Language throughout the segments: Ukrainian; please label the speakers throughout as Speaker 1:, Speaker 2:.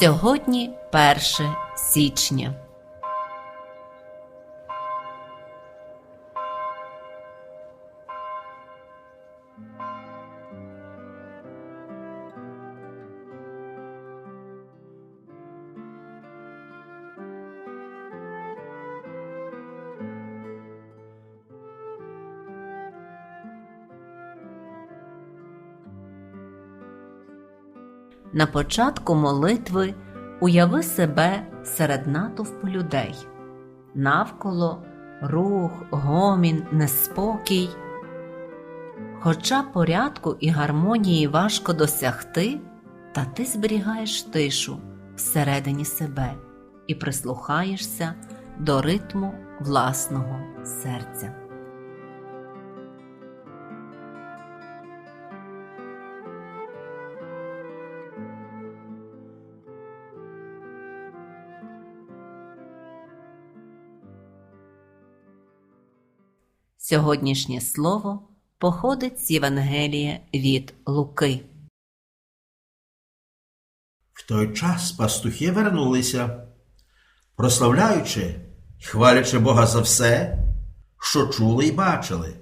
Speaker 1: Сьогодні 1 січня. На початку молитви уяви себе серед натовпу людей. Навколо рух, гомін, неспокій. Хоча порядку і гармонії важко досягти, та ти зберігаєш тишу всередині себе і прислухаєшся до ритму власного серця. Сьогоднішнє слово походить з Євангелія від Луки.
Speaker 2: В той час пастухи вернулися, прославляючи хвалячи Бога за все, що чули й бачили,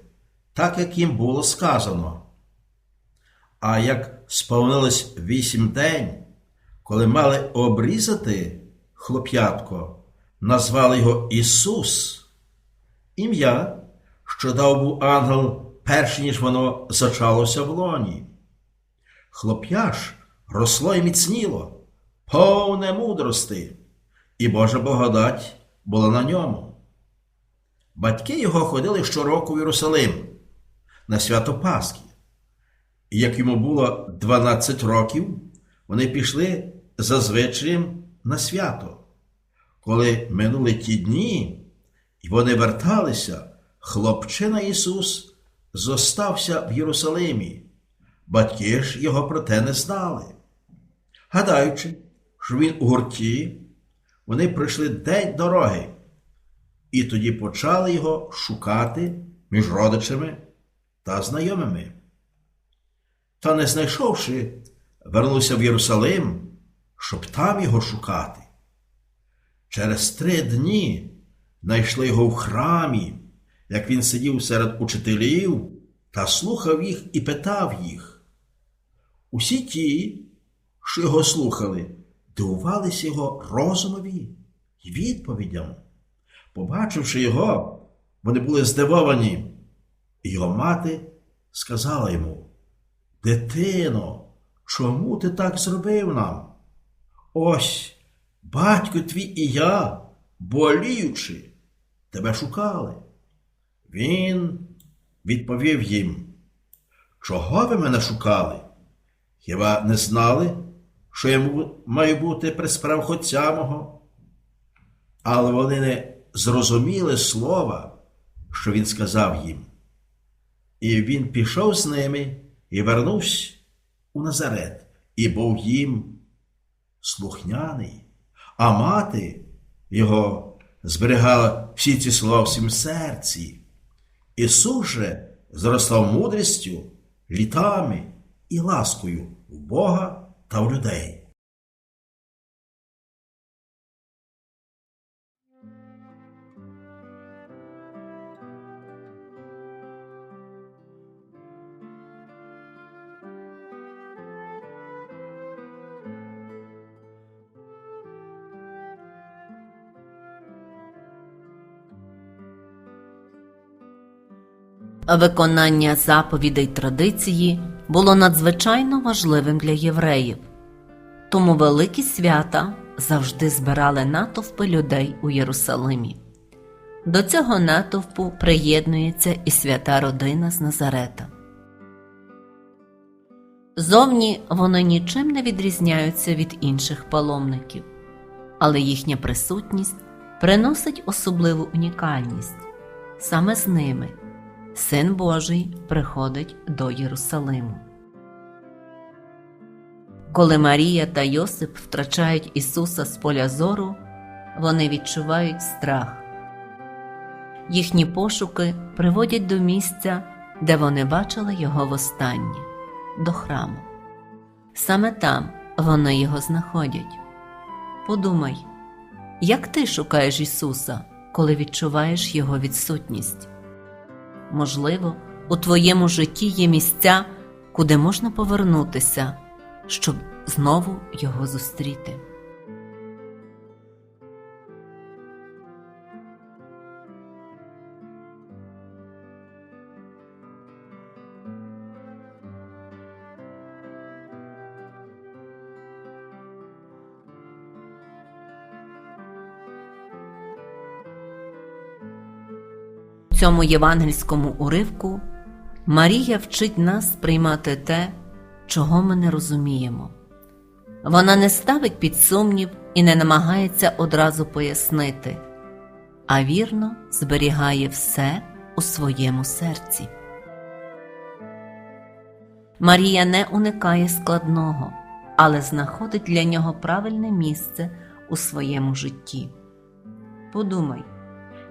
Speaker 2: так як їм було сказано. А як сповнилось вісім день, коли мали обрізати хлоп'ятко, назвали його Ісус, ім'я, що дав був ангел, перш ніж воно зачалося в лоні. Хлоп'я росло й міцніло, повне мудрости, і Божа благодать була на ньому. Батьки його ходили щороку в Єрусалим на свято Пасхи. І як йому було 12 років, вони пішли за звичаєм на свято. Коли минули ті дні, і вони верталися, хлопчина Ісус зостався в Єрусалимі. Батьки ж його про те не знали. Гадаючи, що він у гурті, вони пройшли день дороги, і тоді почали його шукати між родичами та знайомими. Та не знайшовши, вернувся в Єрусалим, щоб там його шукати. Через три дні знайшли його в храмі, як він сидів серед учителів та слухав їх і питав їх. Усі ті, що його слухали, дивувалися його розумові й відповідям. Побачивши його, вони були здивовані, і його мати сказала йому: Дитино, чому ти так зробив нам? Ось батько твій і я, боліючи, тебе шукали. Він відповів їм, чого ви мене шукали? Хіба не знали, що я маю бути Отця мого? Але вони не зрозуміли слова, що він сказав їм. І він пішов з ними і вернувся у Назарет, і був їм слухняний, а мати його зберігала всі ці слова в своїм серці. Ісус же зростав мудрістю, літами і ласкою в Бога та в людей.
Speaker 1: Виконання заповідей традиції було надзвичайно важливим для євреїв, тому великі свята завжди збирали натовпи людей у Єрусалимі. До цього натовпу приєднується і свята родина з Назарета. Зовні вони нічим не відрізняються від інших паломників, але їхня присутність приносить особливу унікальність саме з ними. Син Божий приходить до Єрусалиму. Коли Марія та Йосип втрачають Ісуса з поля зору, вони відчувають страх. Їхні пошуки приводять до місця, де вони бачили його востаннє до храму. Саме там вони його знаходять. Подумай, як ти шукаєш Ісуса, коли відчуваєш Його відсутність? Можливо, у твоєму житті є місця, куди можна повернутися, щоб знову Його зустріти. Цьому євангельському уривку Марія вчить нас сприймати те, чого ми не розуміємо. Вона не ставить під сумнів і не намагається одразу пояснити, а вірно зберігає все у своєму серці. Марія не уникає складного, але знаходить для нього правильне місце у своєму житті. Подумай,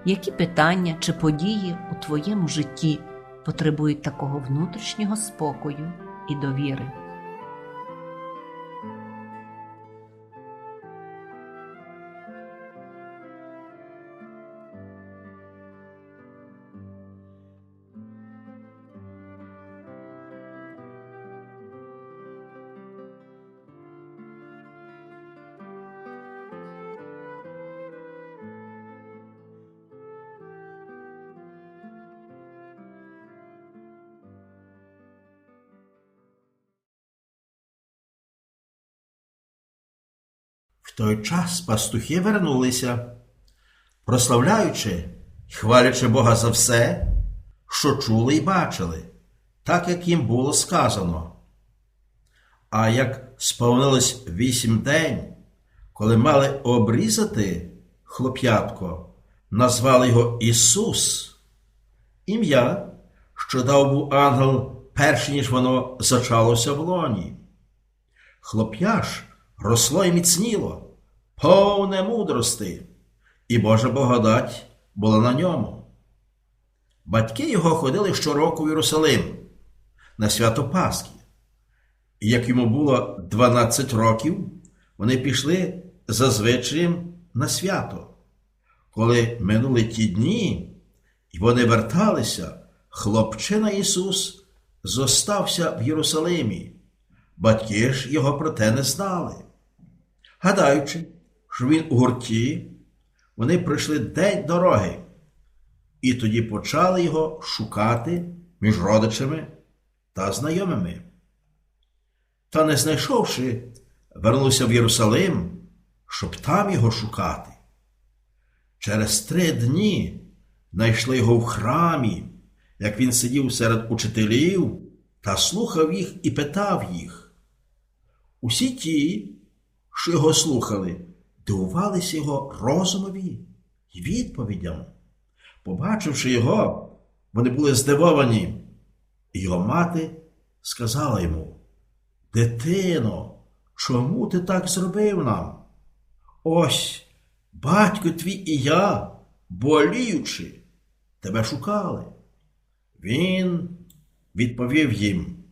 Speaker 1: які питання чи події у твоєму житті потребують такого внутрішнього спокою і довіри?
Speaker 2: В той час пастухи вернулися, прославляючи хвалячи Бога за все, що чули й бачили, так як їм було сказано. А як сповнилось вісім день, коли мали обрізати хлоп'ятко, назвали його Ісус, ім'я, що дав був ангел, перш ніж воно зачалося в лоні. Хлоп'я ж росло і міцніло, повне мудрости, і Божа благодать була на ньому. Батьки його ходили щороку в Єрусалим на свято Пасхи. І як йому було 12 років, вони пішли за звичаєм на свято. Коли минули ті дні, і вони верталися, хлопчина Ісус зостався в Єрусалимі. Батьки ж його про те не знали. Гадаючи, що він у гурті, вони пройшли день дороги, і тоді почали його шукати між родичами та знайомими. Та не знайшовши, вернувся в Єрусалим, щоб там його шукати. Через три дні знайшли його в храмі, як він сидів серед учителів та слухав їх і питав їх. Усі ті, що його слухали, дивувалися його розумові й відповідям. Побачивши його, вони були здивовані, і його мати сказала йому: Дитино, чому ти так зробив нам? Ось батько твій і я, боліючи, тебе шукали. Він відповів їм,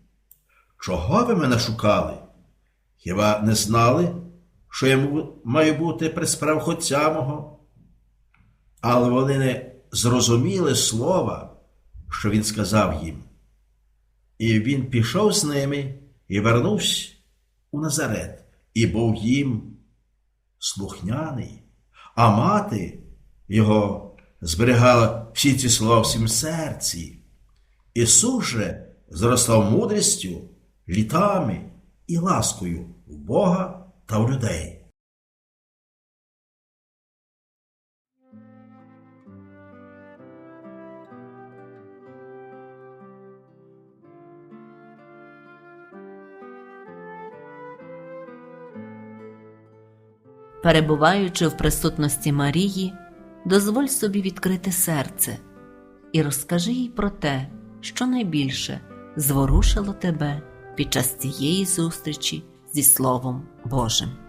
Speaker 2: чого ви мене шукали? Хіба не знали, що я маю бути при справ Отця мого? Але вони не зрозуміли слова, що він сказав їм. І він пішов з ними і вернувся у Назарет, і був їм слухняний, а мати його зберігала всі ці слова в своїм серці. Ісус же зростав мудрістю, літами і ласкою в Бога людей.
Speaker 1: Перебуваючи в присутності Марії, дозволь собі відкрити серце і розкажи їй про те, що найбільше зворушило тебе під час цієї зустрічі зі Словом Божим.